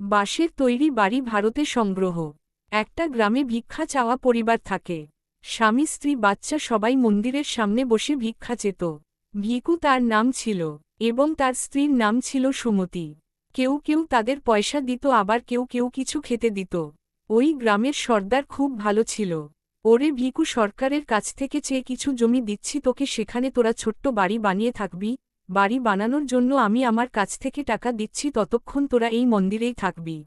বাঁশের তৈরি বাড়ি ভারতে সংগ্রহ। একটা গ্রামে ভিক্ষা চাওয়া পরিবার থাকে। স্বামী, স্ত্রী, বাচ্চা সবাই মন্দিরের সামনে বসে ভিক্ষা চেত। ভিকু তার নাম ছিল এবং তার স্ত্রীর নাম ছিল সুমতি। কেউ কেউ তাদের পয়সা দিত, আবার কেউ কেউ কিছু খেতে দিত। ওই গ্রামের সর্দার খুব ভালো ছিল। ওরে ভিকু, সরকারের কাছ থেকে চেয়ে কিছু জমি দিচ্ছি তোকে সেখানে তোরা ছোট্ট বাড়ি বানিয়ে থাকবি? বাড়ি বানানোর জন্য আমি আমার কাছ থেকে টাকা দিচ্ছি, ততক্ষণ তোরা এই মন্দিরেই থাকবি।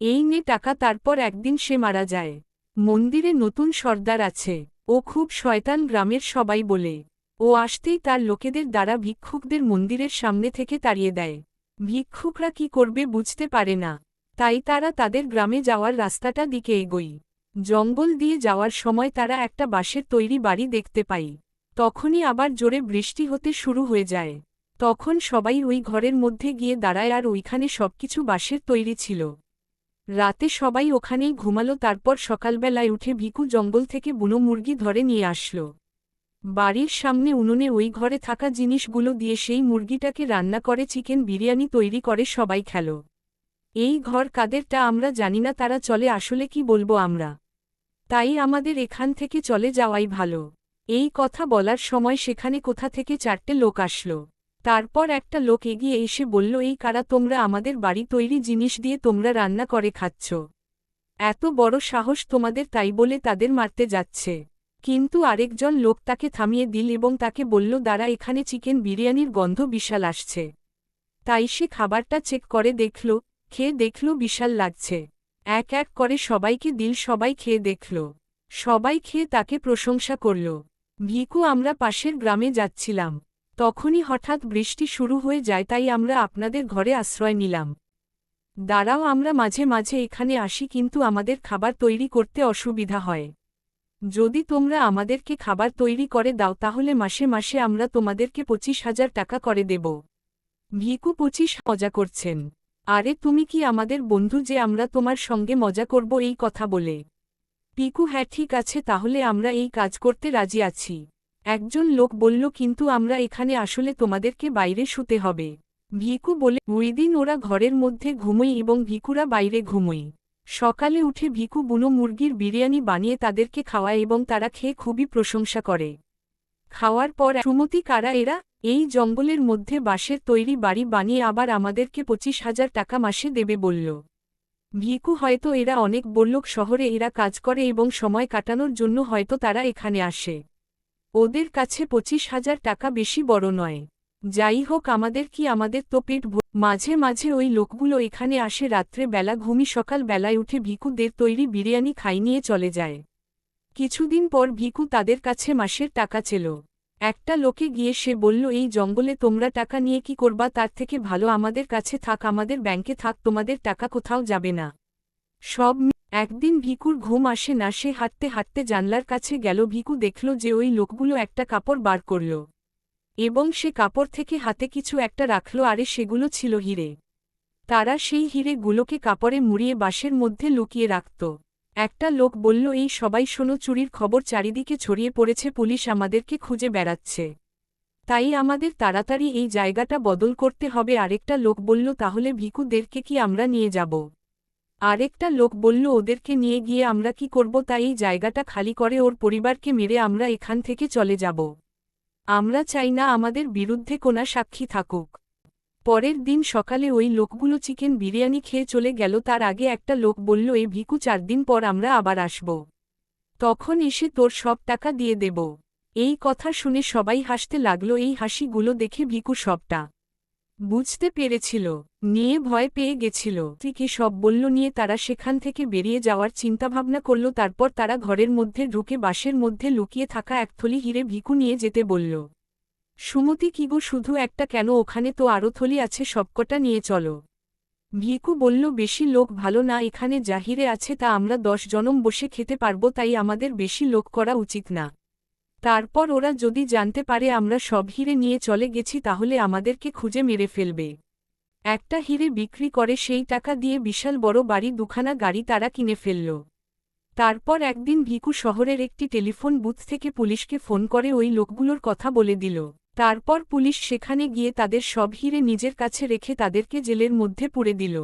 এই নে টাকা, তারপর একদিন সে মারা যায়। মন্দিরে নতুন সর্দার আছে। ও খুব শয়তান গ্রামের সবাই বলে। ও আসতেই তার লোকেদের দ্বারা ভিক্ষুকদের মন্দিরের সামনে থেকে তাড়িয়ে দেয়। ভিক্ষুকরা কি করবে বুঝতে পারে না। তাই তারা তাদের গ্রামে যাওয়ার রাস্তাটা দিকে এগোই জঙ্গল দিয়ে যাওয়ার সময় তারা একটা বাঁশের তৈরি বাড়ি দেখতে পাই তখনই আবার জোরে বৃষ্টি হতে শুরু হয়ে যায়। তখন সবাই ওই ঘরের মধ্যে গিয়ে দাঁড়ায় আর ওইখানে সবকিছু বাঁশের তৈরি ছিল। রাতে সবাই ওখানেই ঘুমালো, তারপর সকালবেলায় উঠে ভিকু জঙ্গল থেকে বুনো মুরগি ধরে নিয়ে আসল। বাড়ির সামনে উনুনে ওই ঘরে থাকা জিনিসগুলো দিয়ে সেই মুরগিটাকে রান্না করে চিকেন বিরিয়ানি তৈরি করে সবাই খেল। এই ঘর কাদেরটা আমরা জানি না, তারা চলে, আসলে কি বলব আমরা? তাই আমাদের এখান থেকে চলে যাওয়াই ভালো। এই কথা বলার সময় সেখানে কোথা থেকে চারটে লোক আসল। তারপর একটা লোক এগিয়ে এসে বলল, এই কারা, তোমরা আমাদের বাড়ি তৈরি জিনিস দিয়ে তোমরা রান্না করে খাচ্ছ। এত বড় সাহস তোমাদের তাই বলে তাদের মারতে যাচ্ছে। কিন্তু আরেকজন লোক তাকে থামিয়ে দিল এবং তাকে বলল দ্বারা এখানে চিকেন বিরিয়ানির গন্ধ বিশাল আসছে তাই সে খাবারটা চেক করে দেখল, খেয়ে দেখল, বিশাল লাগছে। এক এক করে সবাইকে দিল, সবাই খেয়ে দেখল। সবাই খেয়ে তাকে প্রশংসা করল। ভিকু আমরা পাশের গ্রামে যাচ্ছিলাম। তখনই হঠাৎ বৃষ্টি শুরু হয়ে যায় তাই আমরা আপনাদের ঘরে আশ্রয় নিলাম। দাঁড়াও আমরা মাঝে মাঝে এখানে আসি কিন্তু আমাদের খাবার তৈরি করতে অসুবিধা হয়। যদি তোমরা আমাদেরকে খাবার তৈরি করে দাও তাহলে মাসে মাসে আমরা তোমাদেরকে পঁচিশ হাজার টাকা করে দেব। ভিকু পঁচিশ মজা করছেন। আরে তুমি কি আমাদের বন্ধু যে আমরা তোমার সঙ্গে মজা করব এই কথা বলে? পিকু হ্যাঁ ঠিক আছে, তাহলে আমরা এই কাজ করতে রাজি আছি। একজন লোক বলল, কিন্তু আমরা এখানে আসলে তোমাদেরকে বাইরে শুতে হবে। ভিকু বলে, ওইদিন ওরা ঘরের মধ্যে ঘুমোই এবং ভিকুরা বাইরে ঘুমোই। সকালে উঠে ভিকু বুনো মুরগির বিরিয়ানি বানিয়ে তাদেরকে খাওয়ায় এবং তারা খেয়ে খুবই প্রশংসা করে। খাওয়ার পর সুমতি, কারা এরা? এই জঙ্গলের মধ্যে বাঁশের তৈরি বাড়ি বানিয়ে আবার আমাদেরকে পঁচিশ হাজার টাকা মাসে দেবে, বলল। ভিকু হয়তো এরা অনেক বললোক শহরে এরা কাজ করে এবং সময় কাটানোর জন্য হয়তো তারা এখানে আসে। ওদের কাছে পঁচিশ হাজার টাকা বেশি বড় নয়। যাই হোক, আমাদের কি আমাদের তো পেট মাঝে মাঝে ওই লোকগুলো এখানে আসে রাত্রে বেলা ঘুমি সকাল বেলায় উঠে ভিকুদের তৈরি বিরিয়ানি খাই নিয়ে চলে যায়। কিছুদিন পর ভিকু তাদের কাছে মাসের টাকা ছিল একটা লোকে গিয়ে সে বলল, এই জঙ্গলে তোমরা টাকা নিয়ে কি করবা? তার থেকে ভালো আমাদের কাছে থাক, আমাদের ব্যাংকে থাক, তোমাদের টাকা কোথাও যাবে না। সব একদিন ভিকুর ঘুম আসে না, সে হাঁটতে হাঁটতে জানলার কাছে গেল। ভিকু দেখল যে ওই লোকগুলো একটা কাপড় বার করল এবং সে কাপড় থেকে হাতে কিছু একটা রাখল, আরে সেগুলো ছিল হিরে। তারা সেই হিরেগুলোকে কাপড়ে মুড়িয়ে বাঁশের মধ্যে লুকিয়ে রাখত। একটা লোক বলল, এই সবাই শোনো, চুরির খবর চারিদিকে ছড়িয়ে পড়েছে, পুলিশ আমাদেরকে খুঁজে বেড়াচ্ছে। তাই আমাদের তাড়াতাড়ি এই জায়গাটা বদল করতে হবে। আরেকটা লোক বলল, তাহলে ভিকুদেরকে কি আমরা নিয়ে যাব? আরেকটা লোক বলল, ওদেরকে নিয়ে গিয়ে আমরা কি করব? তাই এই জায়গাটা খালি করে ওর পরিবারকে মেরে আমরা এখান থেকে চলে যাব। আমরা চাই না আমাদের বিরুদ্ধে কোনা সাক্ষী থাকুক। পরের দিন সকালে ওই লোকগুলো চিকেন বিরিয়ানি খেয়ে চলে গেল। তার আগে একটা লোক বলল এ ভিকু, চার দিন পর আমরা আবার আসব। তখন এসে তোর সব টাকা দিয়ে দেব এই কথা শুনে সবাই হাসতে লাগল। এই হাসিগুলো দেখে ভিকু সবটা বুঝতে পেরেছিল। নিয়ে ভয় পেয়ে গেছিল। থেকে সব বলল নিয়ে তারা সেখান থেকে বেরিয়ে যাওয়ার চিন্তাভাবনা করল। তারপর তারা ঘরের মধ্যে ঢুকে বাসের মধ্যে লুকিয়ে থাকা একথলি হিরে ভিকু নিয়ে যেতে বলল সুমতি কি গো, শুধু একটা কেন? ওখানে তো আরও থলি আছে, সবকটা নিয়ে চলো। ভিকু বলল, বেশি লোক ভালো না, এখানে জাহিরে আছে, তা আমরা দশ জনম বসে খেতে পারব, তাই আমাদের বেশি লোক করা উচিত না। তারপর ওরা যদি জানতে পারে, আমরা সব হিরে নিয়ে চলে গেছি, তাহলে আমাদেরকে খুঁজে মেরে ফেলবে। একটা হিরে বিক্রি করে, সেই টাকা দিয়ে বিশাল বড় বাড়ি, দুখানা গাড়ি তারা কিনে ফেলল। তারপর একদিন ভিকু শহরের একটি টেলিফোন বুথ থেকে পুলিশকে ফোন করে ওই লোকগুলোর কথা বলে দিল। তারপর পুলিশ সেখানে গিয়ে তাদের সব হিরে নিজের কাছে রেখে তাদেরকে জেলের মধ্যে পুরে দিল।